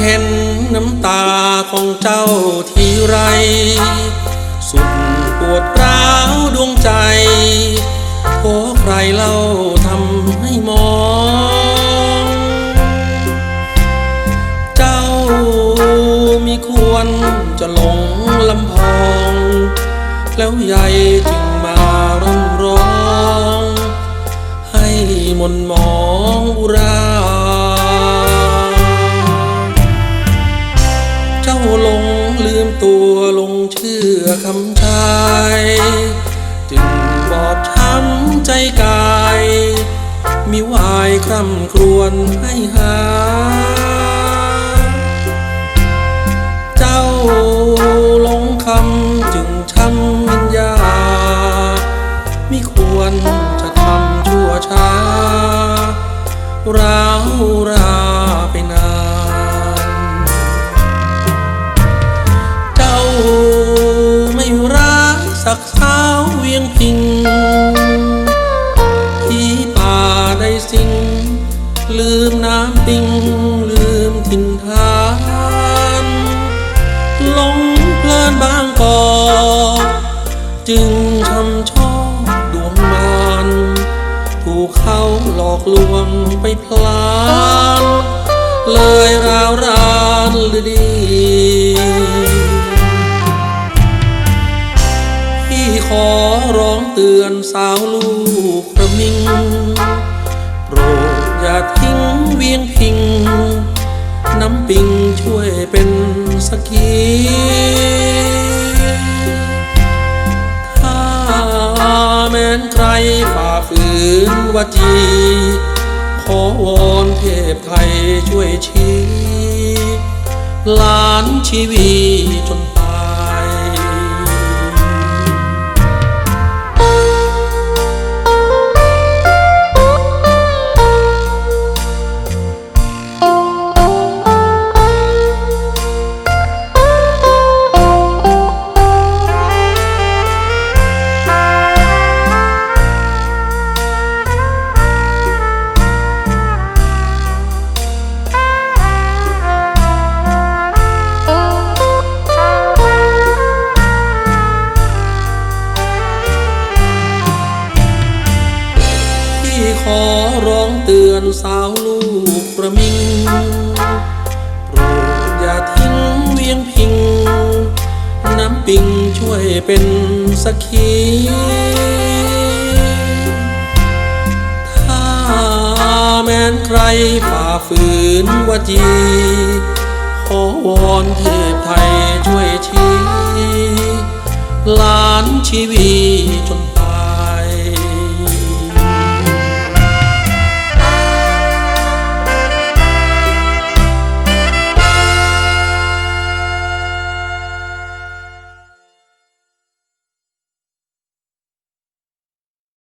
เห็นน้ำตาของเจ้าทีไร สุดปวดร้าวดวงใจโอ้ใครเล่าทำให้มอง เจ้ามีควรจะหลงลำพอง แล้วใหญ่จึงมาร้องร้อง ให้มนมองอุรา ตัวลงเชื่อคำชายจึงบอบช้ำใจกาย มีวายคร่ำครวญให้หา เจ้าลงคำจึงช้ำวิญญามิควรจะทำชั่วช้าร้าวรา วเวียงพิงที่ป่าได้สิง ลืมน้ำปิง ลืมถิ่นฐานหลงเพลินบางกอกจึงทำช่อบดวงมารถูกเขาหลอกลวงไปพลาน เลยราวรานหรือดี เตือนสาวลูกกระมิง โปรดอย่าทิ้งเวียงพิง น้ำปิงช่วยเป็นสักขีถ้าแม้นใครฝ่าฝืนวจี ขอวอนเทพไทยช่วยชี้หลานชีวีจน ขอร้องเตือนสาวลูกประมิงโปรดอย่าทิ้งเวียงพิง น้ำปิงช่วยเป็นสักขีถ้าแม้นใครฝ่าฝืนวจี ขอวอนเทพไทยช่วยชี้หลานชีวีจน